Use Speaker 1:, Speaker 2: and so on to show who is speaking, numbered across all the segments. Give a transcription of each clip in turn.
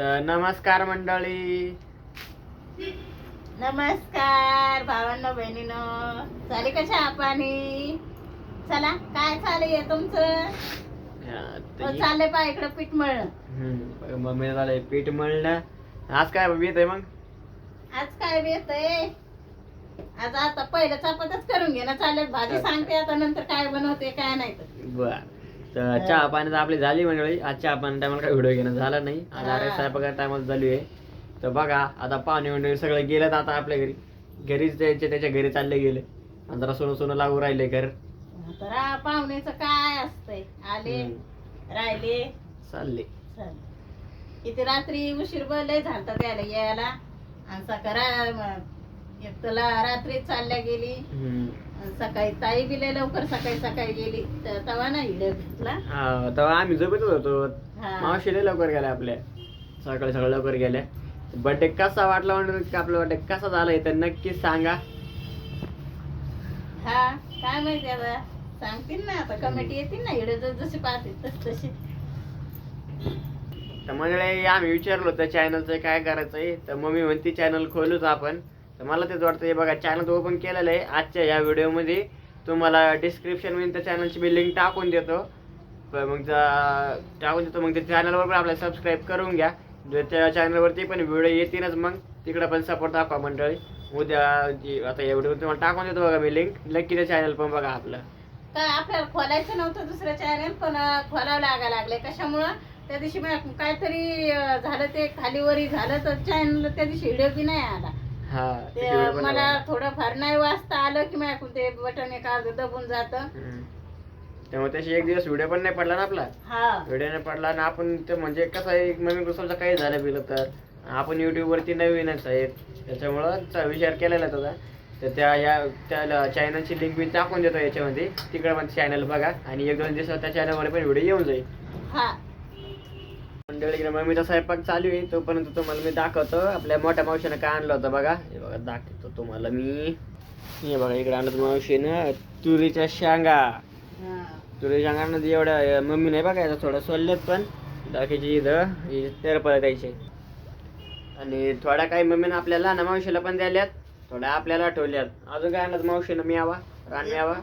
Speaker 1: तर नमस्कार मंडळी.
Speaker 2: नमस्कार भावांनो बहिणीनो. चाले का चहा पाणी? चला काय चालू तुमचं?
Speaker 1: हा,
Speaker 2: चाललंय पा इकडं पीठ मळणं.
Speaker 1: हम्म, मम्मी झालंय पीठ मळलं आज काय येत आहे मग?
Speaker 2: आज काय येतंय? आज आता पहिलं चपातच करून घे ना चालेल भाजी सांगते आता नंतर काय बनवते काय नाही तर.
Speaker 1: बर. तर चहा पाणी तर आपली झाली मंडळी. आज चहा पाणी टायमाला काय व्हिडिओ घेणं झाला नाही. आज. अरे स्वयंपाका टायमाला चालू आहे. तर बघा आता पाणी मंडळी सगळे गेलेत आता आपल्या घरी. घरीच त्याच्या त्याच्या घरी चालले गेले. आणि जरा सोनं सोनं लागू राहिले घर.
Speaker 2: तर पाहुण्याचं काय असतंय? आले राहिले.
Speaker 1: चालले.
Speaker 2: चल. किती रात्री उशीर बोलले झालता त्याला यायला. आणि सकाळ एक तुला रात्री चालल्या गेली. सकाळी ताई बिले लवकर सकाळी सकाळी गेली. तर तवा नाही घेतला.
Speaker 1: हा तेव्हा आम्ही झोपेतच होतो. मावशी लय लवकर गेल्या आपल्या. सकाळी सकाळी लवकर गेल्या. बर्थडे कसा वाटला म्हणून आपला बर्थडे कसा झाला तर नक्की सांगा.
Speaker 2: हा काय माहिती आता. सांगतील ना आता. कमिटी येतील ना हिडे. जसे पाहतील तस तसे
Speaker 1: तर मंडळी आम्ही विचारलो तर चॅनलचं काय करायचंय. तर मम्मी म्हणती चॅनल खोलूच आपण. तर मला तेच वाटतं हे बघा चॅनल ओपन केलेलं आहे. आजच्या या व्हिडिओमध्ये तुम्हाला डिस्क्रिप्शनमध्ये त्या चॅनलची मी लिंक टाकून देतो. मग टाकून देतो. मग त्या चॅनलवर पण आपल्याला सबस्क्राईब करून घ्या. त्या चॅनलवरती पण व्हिडिओ येतीलच मग तिकडं पण सपोर्ट दाखवा मंडळी. उद्या आता या व्हिडिओ तुम्हाला टाकून देतो बघा मी लिंक नक्की त्या चॅनल पण बघा आपलं.
Speaker 2: काय आपल्याला खोलायचं नव्हतं दुसरं चॅनल पण खोलावं लागा लागले. कशामुळं? त्या दिवशी मग काहीतरी झालं ते खालीवरी झालं तर चॅनल त्या दिवशी व्हिडिओ बी नाही आला.
Speaker 1: हा
Speaker 2: ते मला
Speaker 1: बघा.
Speaker 2: थोडं फार नाही वाचता आलं की माझ्याकडून ते बटन एक अर्ध दबून जात.
Speaker 1: हम्म. त्यामुळे त्याची एक दिवस व्हिडिओ पण नाही पडला ना आपला?
Speaker 2: हा.
Speaker 1: व्हिडिओ नाही पडला आणि आपण ते म्हणजे कसं आहे नवीन कुसलचं काही झालं बिलं तर? आपण YouTube वरती नवीनच आहे. त्याच्यामुळं चा- विचार केलेला त्याचा. तर त्या या त्या चॅनलची लिंक मी टाकून देतो याच्यामध्ये. तिकडे पण चॅनल बघा आणि एक दोन दिवसात त्या चॅनलवर पण व्हिडिओ येऊन जाईल.
Speaker 2: हा.
Speaker 1: मंडळी मम्मीचा स्वयंपाक चालू आहे तोपर्यंत तुम्हाला मी दाखवतो. आपल्या मोठ्या मावशीनं काय आणलं होतं बघा. हे बघा दाखवतो तुम्हाला मी. हे बघा इकडे आणलं होतं मावशीनं तुरीच्या शेंगा. तुरीच्या शेंगानं एवढ्या मम्मी नाही बघा याचं थोडं सोललेत पण. बाकीची इथं तेरपळ द्यायचे आणि थोड्या काही मम्मीनं आपल्याला ना मावशीला पण द्याल्यात. थोड्या आपल्याला ठेवल्यात अजून काय आणलं मावशीनं? मियावा रान मियावा.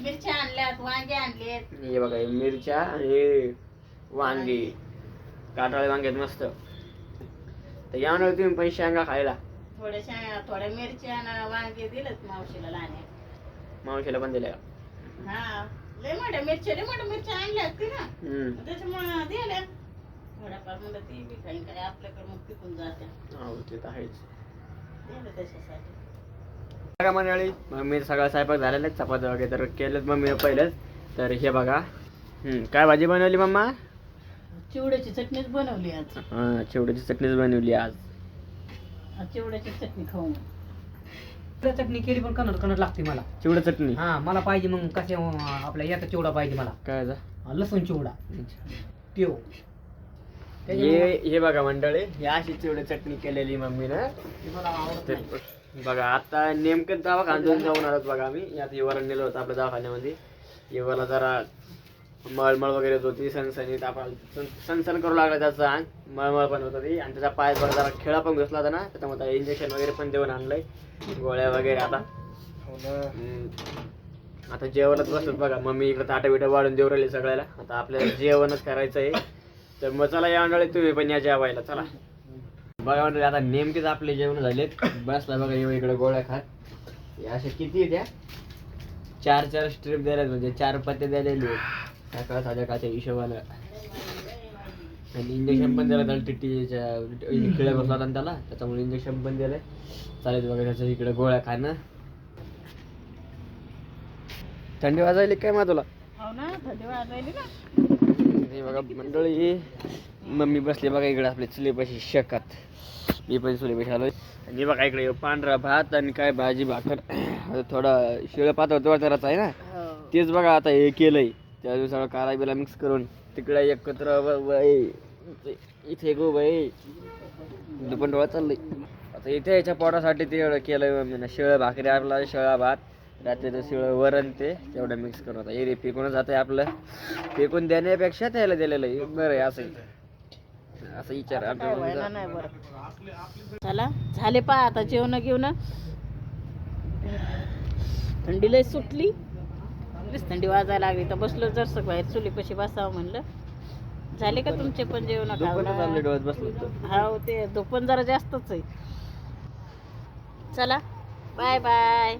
Speaker 2: मिरच्या आणल्यात वांगे आणलेत.
Speaker 1: हे बघा मिरच्या आणि वांगी. काटाळे वांगे आहेत मस्त. तर या ना तुम्ही पण शेंगा खायला.
Speaker 2: थोड्याशा थोड्या मिरच्या आणि वांगे दिलेत मावशीला
Speaker 1: मावशीला पण दिल्या.
Speaker 2: हा लय मोठ्या मिरच्या लय मोठ्या मिरच्या आणल्यात ती ना
Speaker 1: हम्म.
Speaker 2: त्याच्यामुळे दिल्या. थोड्याफार म्हणलं ती बी काही काय आपल्याकडे मग पिकून जात्या.
Speaker 1: हो ते तर आहेच.
Speaker 2: दिलं त्याच्यासाठी.
Speaker 1: बघा मंडळी मम्मी सगळा स्वयंपाक झालेला आहे चपात्या वगैरे तर केलेत मम्मीनं पहिलेच. तर हे बघा. हम्म, काय भाजी बनवली मम्मा?
Speaker 2: चिवड्याची चटणीच बनवली आज.
Speaker 1: हा चिवड्याची चटणीच बनवली आज.
Speaker 2: आज चिवड्याची चटणी खाऊन
Speaker 3: चिवडा चटणी केली पण कन्नड कन्नड लागते मला.
Speaker 1: चिवडा चटणी?
Speaker 3: हा मला पाहिजे मग कसे आपल्या याचा चिवडा पाहिजे मला.
Speaker 1: काय जा?
Speaker 3: हा, लसूण चिवडा. त्यो
Speaker 1: हे हे बघा मंडळी ही अशी चिवडा चटणी केलेली मम्मीनं
Speaker 3: ते मला आवडत
Speaker 1: ते
Speaker 3: नाही.
Speaker 1: बघा आता नेमकं दवाखान्यात जाऊन आलोत बघा आम्ही. आता हिवारा नेलं होतं आपल्या दवाखान्यामध्ये. हिवाला जरा मळमळ वगैरे होत होती सणसणीत आपण सणसण करू लागला त्याचं. अंग मळमळ पण होत होती. आणि त्याचा पाय थोडा जरा खेळा पण घुसला होता ना. त्याच्यामुळे इंजेक्शन वगैरे पण देऊन आणलंय. गोळ्या वगैरे आता. हम्म. आता जेवणच बसत बघा. मम्मी इकडे ताटा बिटा वाढून देऊ राहिली सगळ्याला. आता आपल्याला जेवणच करायचं आहे तर मग चला या मंडळी तुम्ही पण या जेवायला. चला. बघा मंडळी आता नेमकेच आपले जेवण झालेत. बसला बघा येऊ इकडे गोळ्या खात. अशा किती आहेत या? चार चार स्ट्रीप द्यायला म्हणजे चार पत्ते द्यायलेले सकाळ संध्याकाळच्या हिशोबानं. आणि इंजेक्शन पण दिलं त्याला टिटीच्या खिळ्या बसला होता त्याला त्याच्यामुळे इंजेक्शन पण दिलंय चालेल बघा त्याच्या इकडे गोळ्या खाणं. थंडी वाजायली काय मा तुला?
Speaker 2: हो
Speaker 1: हे बघा मंडळी मम्मी बसली बघा इकडे आपल्या चुलीपाशी शकत. मी पण चुलीपाशी आलोय. आणि बघा इकडे पांढरा भात आणि काय भाजी भाकर. थोडा शिळ पातळ तोडतानाच आहे ना?
Speaker 2: हो.
Speaker 1: तेच बघा आता हे केलंय. त्या दिवसाला काळा बिला मिक्स करून तिकडे एकत्र इथे गो बाई दुपण डोळा चाललंय. आता इथे याच्या पोटासाठी ते एवढं केलंय मम्मीनं शिळ भाकरी आपला शिळा भात रात्रीचं शिळ वरण ते तेवढं मिक्स करून आता एरी पिकूनच जात आपलं. फेकून देण्यापेक्षा त्याला दिलेलं आहे. बरं आहे असं आहे. असं विचार
Speaker 2: नाही बरं. चला झाले पा आता जेवण घेऊन थंडी लय सुटली. लईच थंडी वाजायला लागली तर बसलो जरसक बाहेर चुलीपाशी बसावं म्हणलं. झाले का तुमचे पण जेवण हो ते दुपण जरा जास्तच आहे. चला बाय बाय.